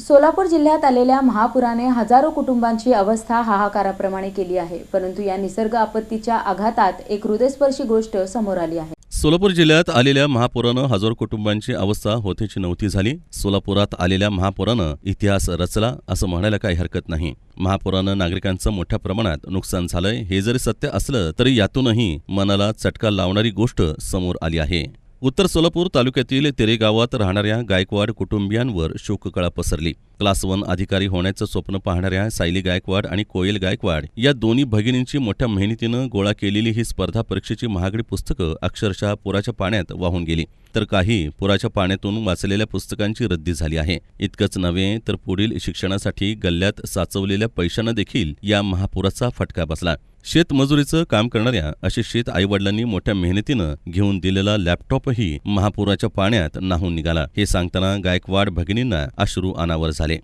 सोलापूर जिल्ह्यात आलेल्या महापुराने हजारो कुटुंबांची अवस्था हाहाकाराप्रमाणे केली आहे. परंतु या निसर्ग आपत्तीच्या आघातात एक हृदयस्पर्शी गोष्ट समोर आली आहे. सोलापूर जिल्ह्यात आलेल्या महापुरानं हजारो कुटुंबांची अवस्था होतीची नव्हती झाली. सोलापुरात आलेल्या महापुरानं इतिहास रचला असं म्हणायला काही हरकत नाही. महापुरानं नागरिकांचं मोठ्या प्रमाणात नुकसान झालंय हे जरी सत्य असलं तरी यातूनही मनाला चटका लावणारी गोष्ट समोर आली आहे. उत्तर सोलापूर तालुक्यातील तेरे गावात राहणाऱ्या गायकवाड कुटुंबियांवर शोककळा पसरली. क्लास वन अधिकारी होण्याचं स्वप्न पाहणाऱ्या सायली गायकवाड आणि कोयल गायकवाड या दोन्ही भगिनींची मोठ्या मेहनतीनं गोळा केलेली ही स्पर्धा परीक्षेची महागडी पुस्तकं अक्षरशः पुराच्या पाण्यात वाहून गेली. तर काही पुराच्या पाण्यातून वाचलेल्या पुस्तकांची रद्दी झाली आहे. इतकंच नव्हे तर पुढील शिक्षणासाठी गल्ल्यात साचवलेल्या पैशांना देखील या महापुराचा फटका बसला. शेतमजुरीचं काम करणाऱ्या अशी शेत आईवडिलांनी मोठ्या मेहनतीनं घेऊन दिलेला लॅपटॉपही महापुराच्या पाण्यात नाहून निघाला. हे सांगताना गायकवाड भगिनींना अश्रू अनावर झाले.